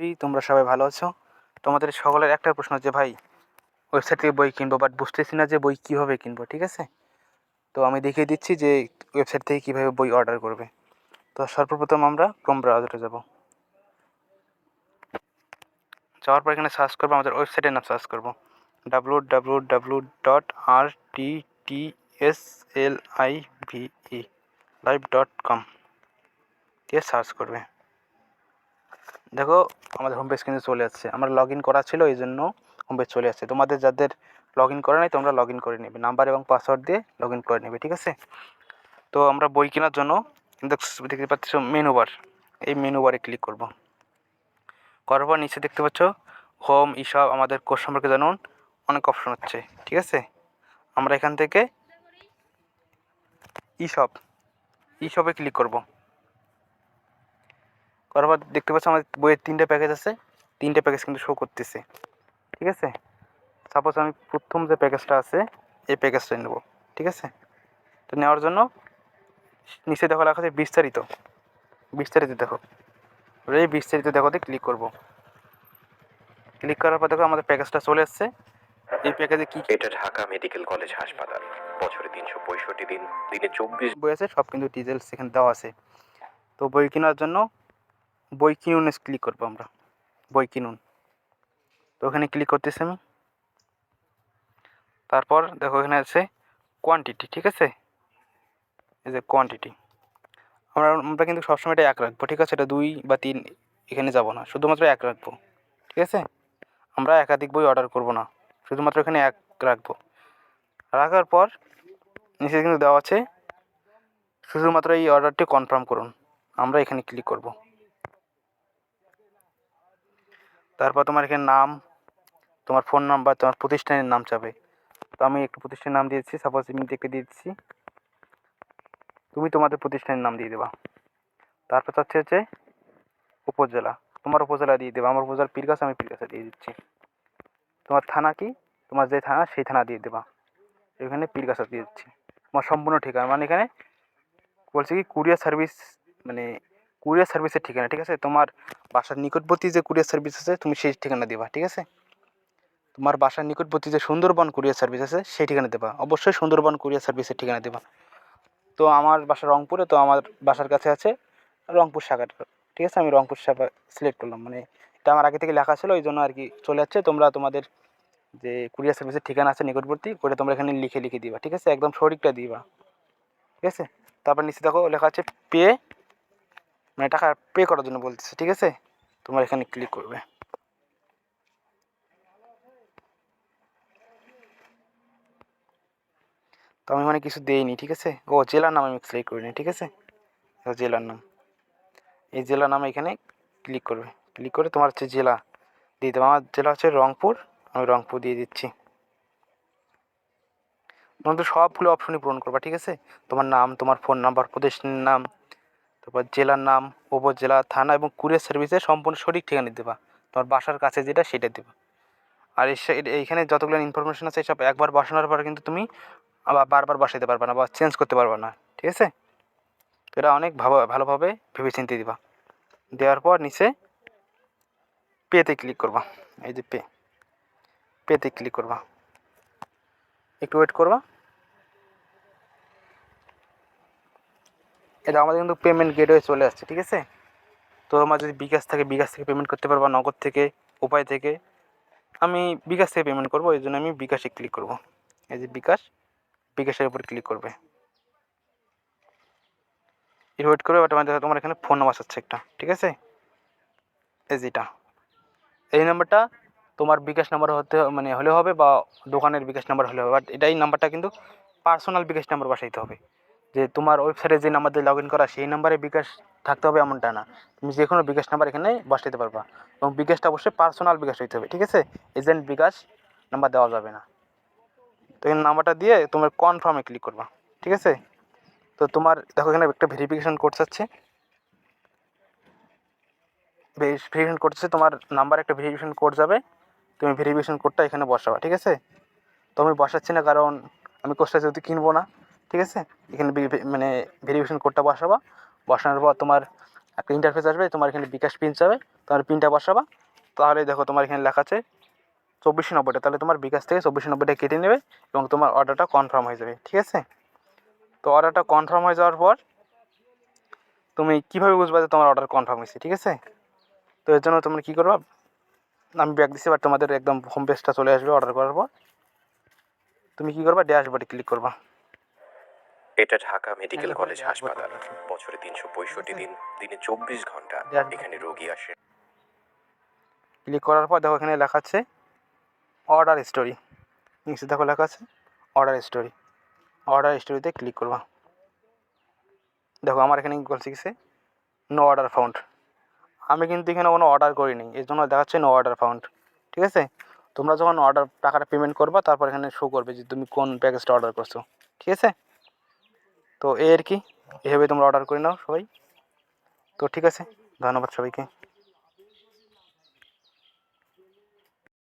করি তোমরা সবাই ভালো আছো। তোমাদের সকলের একটা প্রশ্ন যে, ভাই ওয়েবসাইট থেকে বই কিনবো বাট বুঝতেছি না যে বই কীভাবে কিনবো, ঠিক আছে? তো আমি দেখিয়ে দিচ্ছি যে ওয়েবসাইট থেকে কীভাবে বই অর্ডার করবে। তো সর্বপ্রথম আমরা ক্রোম ব্রাউজারে যাব। যাওয়ার পর এখানে সার্চ করব, আমাদের ওয়েবসাইটের নাম সার্চ করব। W W W dot R T T S L I V E live dot com দিয়ে সার্চ করবে। দেখো, আমাদের হোম পেজ কিন্তু চলে আসছে। আমার লগ ইন করা ছিল, এই জন্য হোম পেজ চলে আসছে। তোমাদের যাদের লগ ইন করা নেই, তোমরা লগ ইন করে নেবে। নাম্বার এবং পাসওয়ার্ড দিয়ে লগ ইন করে নেবে, ঠিক আছে? তো আমরা বই কেনার জন্য দেখ- দেখতে পাচ্ছ মেনু বার এই মেনু বারে ক্লিক করব। করার পর নিচে দেখতে পাচ্ছ হোম ইসব আমাদের কোর্স সম্পর্কে জানুন, অনেক অপশন হচ্ছে ঠিক আছে? আমরা এখান থেকে ইসব ইসবে ক্লিক করব। করার পর দেখতে পাচ্ছ আমাদের বইয়ের তিনটে প্যাকেজ আছে। তিনটে প্যাকেজ কিন্তু শো করতেছে। ঠিক আছে? সাপোজ আমি প্রথম যে প্যাকেজটা আছে এই প্যাকেজটা নেব। ঠিক আছে? তো নেওয়ার জন্য নিচে দেখো লেখা আছে বিস্তারিত। বিস্তারিত দেখো। এই বিস্তারিত দেখোতে ক্লিক করব। ক্লিক করার পর দেখো আমাদের প্যাকেজটা চলে আসছে। এই প্যাকেজে কী কী এটা ঢাকা মেডিকেল কলেজ হাসপাতাল। বছরে তিনশো পঁয়ষট্টি দিন দিনে চব্বিশ বই আছে সব কিন্তু ডিটেলস এখানে দেওয়া আছে। তো বই কেনার জন্য বই কিনুন ক্লিক করব আমরা। বই কিনুন। তো ওখানে ক্লিক করতেছি আমি। তারপর দেখো এখানে আছে কোয়ান্টিটি ঠিক আছে? এই যে কোয়ান্টিটি আমরা আমরা কিন্তু সবসময় এটা এক রাখব, ঠিক আছে? এটা দুই বা তিন এখানে যাব না, শুধুমাত্র এক রাখব, ঠিক আছে? আমরা একাধিক বই অর্ডার করব না, শুধুমাত্র এখানে এক রাখব। রাখার পর নিচে কিন্তু দেওয়া আছে, শুধুমাত্র এই অর্ডারটি কনফার্ম করুন, আমরা এখানে ক্লিক করব। তারপর তোমার এখানে নাম, তোমার ফোন নাম্বার তোমার প্রতিষ্ঠানের নাম চাবে। তো আমি একটু প্রতিষ্ঠানের নাম দিয়েছি সাপোজ আমি দেখে দিচ্ছি। তুমি তোমাদের প্রতিষ্ঠানের নাম দিয়ে দেবা। তারপর হচ্ছে হচ্ছে উপজেলা। তোমার উপজেলা দিয়ে দেবা। আমার উপজেলা পীরগাছ, আমি পীরগাছা দিয়ে দিচ্ছি। তোমার থানা কি? তোমার যে থানা, সেই থানা দিয়ে দেবা। এখানে পীরগাছা দিয়ে দিচ্ছি। তোমার সম্পূর্ণ ঠিকানা। মানে এখানে বলছে কি কুরিয়ার সার্ভিস মানে কুরিয়ার সার্ভিসের ঠিকানা, ঠিক আছে? তোমার বাসার নিকটবর্তী যে কুরিয়ার সার্ভিস আছে, তুমি সেই ঠিকানা দেবা, ঠিক আছে? তোমার বাসার নিকটবর্তী যে সুন্দরবন কুরিয়ার সার্ভিস আছে, সেই ঠিকানা দেবা। অবশ্যই সুন্দরবন কুরিয়ার সার্ভিসের ঠিকানা দেবা। তো আমার বাসা রংপুরে, তো আমার বাসার কাছে আছে রংপুর শাখাটা ঠিক আছে? আমি রংপুর শাখা সিলেক্ট করলাম। মানে এটা আমার আগে থেকে লেখা ছিল ওই জন্য আর কি চলে যাচ্ছে। তোমরা তোমাদের যে কুরিয়ার সার্ভিসের ঠিকানা আছে নিকটবর্তী, ওটা তোমরা এখানে লিখে লিখে দিবা, ঠিক আছে? একদম সঠিকটা দিবা, ঠিক আছে? তারপর নিচে দেখো, লেখা আছে পে মানে টাকা পে করার জন্য বলতেছে, ঠিক আছে? তোমার এখানে ক্লিক করবে। তো আমি মানে কিছু দেইনি, ঠিক আছে? ও, জেলার নাম আমি সিলেক্ট করিনি, ঠিক আছে? জেলার নাম। এই জেলার নাম এখানে ক্লিক করবে। ক্লিক করে তোমার হচ্ছে জেলা দিয়ে দেবো আমার জেলা হচ্ছে রংপুর। আমি রংপুর দিয়ে দিচ্ছি। তোমাদের সবগুলো অপশনই পূরণ করবা, ঠিক আছে? তোমার নাম, তোমার ফোন নাম্বার প্রদেশের নাম তারপর জেলার নাম, উপজেলা, থানা এবং কুরিয়ার সার্ভিসে সম্পূর্ণ সঠিক ঠিকানা দেবা তোমার বাসার কাছে যেটা সেটা দেবা। আর এইখানে যতগুলো ইনফরমেশন আছে, সব একবার বসানোর পর কিন্তু তুমি আবার বারবার বসাতে পারবে না বা চেঞ্জ করতে পারবে না। ঠিক আছে? এটা অনেক ভালো ভালোভাবে ভেবে চিন্তে দিবা। দেওয়ার পর নিচে পেতে ক্লিক করবা। এই যে পে পেতে ক্লিক করবা। একটু ওয়েট করবা। এটা আমাদের কিন্তু পেমেন্ট গেটওয়ে চলে আসছে, ঠিক আছে? তো আমার যদি বিকাশ থাকে, বিকাশ থেকে পেমেন্ট করতে পারবা নগদ থেকে, উপায় থেকে, আমি বিকাশ থেকে পেমেন্ট করব, এই জন্য আমি বিকাশে ক্লিক করব। এই যে বিকাশ, বিকাশের উপর ক্লিক করবে। এর ওয়েট করবে বাট আমাদের তোমার এখানে ফোন নাম্বার আসছে একটা, ঠিক আছে? এই যেটা এই নাম্বারটা তোমার বিকাশ নাম্বার হতে মানে হলে হবে, বা দোকানের বিকাশ নাম্বার হলে হবে বাট এটা এই নাম্বারটা কিন্তু পার্সোনাল বিকাশ নাম্বার বসাইতে হবে। যে তোমার ওয়েবসাইটে যে নাম্বার দিয়ে লগ ইন করা, সেই নাম্বারে বিকাশ থাকতে হবে এমনটা না। তুমি যে কোনো বিকাশ নাম্বার এখানে বসাইতে পারবা। এবং বিকাশটা অবশ্যই পার্সোনাল বিকাশ হইতে হবে, ঠিক আছে? এজেন্ট বিকাশ নাম্বার দেওয়া যাবে না। তো এই নাম্বারটা দিয়ে তোমার কনফার্মে ক্লিক করবা, ঠিক আছে? তো তোমার, দেখো এখানে একটা ভেরিফিকেশন কোড চাচ্ছে ভেরিফিকেশন কোড চাচ্ছে তোমার নাম্বার একটা ভেরিফিকেশন কোড যাবে। তুমি ভেরিফিকেশন কোডটা এখানে বসাবা, ঠিক আছে? তো আমি বসাচ্ছি না কারণ আমি কোর্সটা যেহেতু কিনবো না। ঠিক আছে? এখানে মানে ভেরিফিকেশন কোডটা বসাবা। বসানোর পর তোমার একটা ইন্টারফেস আসবে, তোমার এখানে বিকাশ পিন যাবে, তোমার পিনটা বসাবা। তাহলে দেখো তোমার এখানে লেখা আছে চব্বিশশো নব্বইটা। তাহলে তোমার বিকাশ থেকে চব্বিশশো নব্বইটা কেটে নেবে এবং তোমার অর্ডারটা কনফার্ম হয়ে যাবে, ঠিক আছে? তো অর্ডারটা কনফার্ম হয়ে যাওয়ার পর তুমি কীভাবে বুঝবা যে তোমার অর্ডার কনফার্ম হয়েছে, ঠিক আছে? তো এর জন্য তোমরা কী করবা? আমি ব্যাক দিচ্ছি বাট তোমাদের একদম হোম পেজটা চলে আসবে অর্ডার করার পর। তুমি কী করবা? ড্যাশবোর্ডে ক্লিক করবা। এটা ঢাকা মেডিকেল কলেজ হাসপাতাল। বছরে তিনশো পঁয়ষট্টি দিন দিনে চব্বিশ ঘণ্টা। এখানে রোগী আসে। ক্লিক করার পর দেখো এখানে লেখা আছে অর্ডার স্টোরি। নিচে দেখো লেখা আছে অর্ডার স্টোরি। অর্ডার স্টোরিতে ক্লিক করবা। দেখো আমার এখানে বলছে কিসে? নো অর্ডার ফাউন্ড আমি কিন্তু এখানে কোনো অর্ডার করিনি এর জন্য দেখাচ্ছে নো অর্ডার ফাউন্ড ঠিক আছে? তোমরা যখন অর্ডার টাকাটা পেমেন্ট করবা তারপর এখানে শো করবে যে তুমি কোন প্যাকেজটা অর্ডার করছ। ঠিক আছে? তো এই আর কি। এভাবে তোমরা অর্ডার করে নাও সবাই। তো ঠিক আছে, ধন্যবাদ সবাইকে।